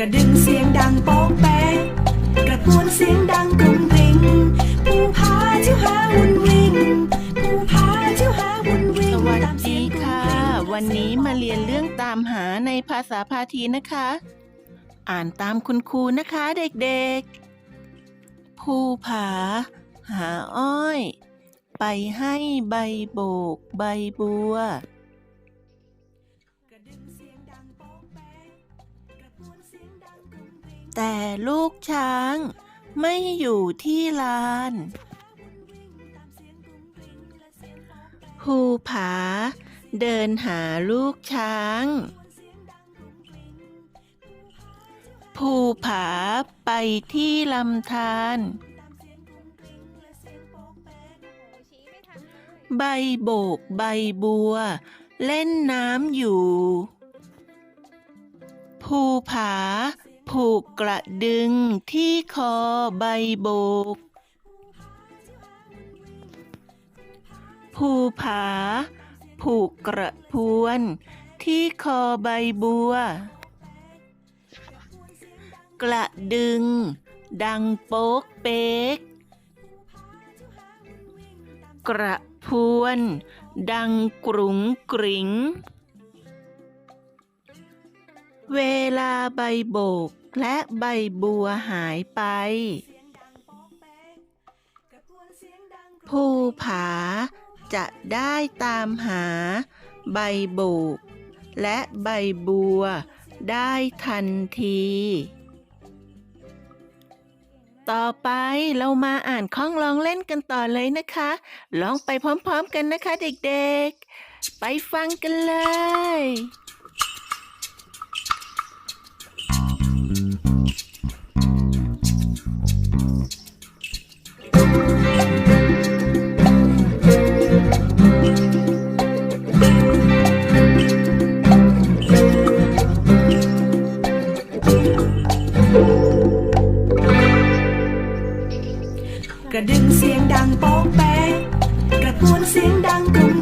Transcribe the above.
ระดึงเสียงดังโป๊กแป๊กกระพวนเสียงดังกรุงกริงภูผาจิ้วหาวุ่นวิ่งภูผาจิ้วหาวุ่นวิ่งสวัสดีค่ะ วันนี้มาเรียนเรื่องตามหาในภาษาพาทีนะคะ อ่านตามคุณครูนะคะเด็กๆภูผา หาอ้อย ไปให้ใบโบก ใบบัว แต่ลูกช้างไม่อยู่ที่ลานภูผาเดินหาลูกช้างภูผาไปที่ลำธารใบโบกใบบัว เล่นน้ำอยู่ ภูผา ผูกกระดึงที่คอใบโบก ภูผา ผูกกระพวน ที่คอใบบัว กระดึง ดังโป๊กเป๊ก กระพวน ดังกรุงกริง เวลาใบโบกและใบบัวหายไป ภูผาจะได้ตามหา ใบโบก และใบบัวได้ทันที ต่อไปเรามาอ่านข้องลองเล่นกันต่อเลยนะคะ ลองไปพร้อมๆกันนะคะเด็กๆ ไปฟังกันเลย ระดึงเสียงดังปองแป๊กกระพูนเสียงดังกรุง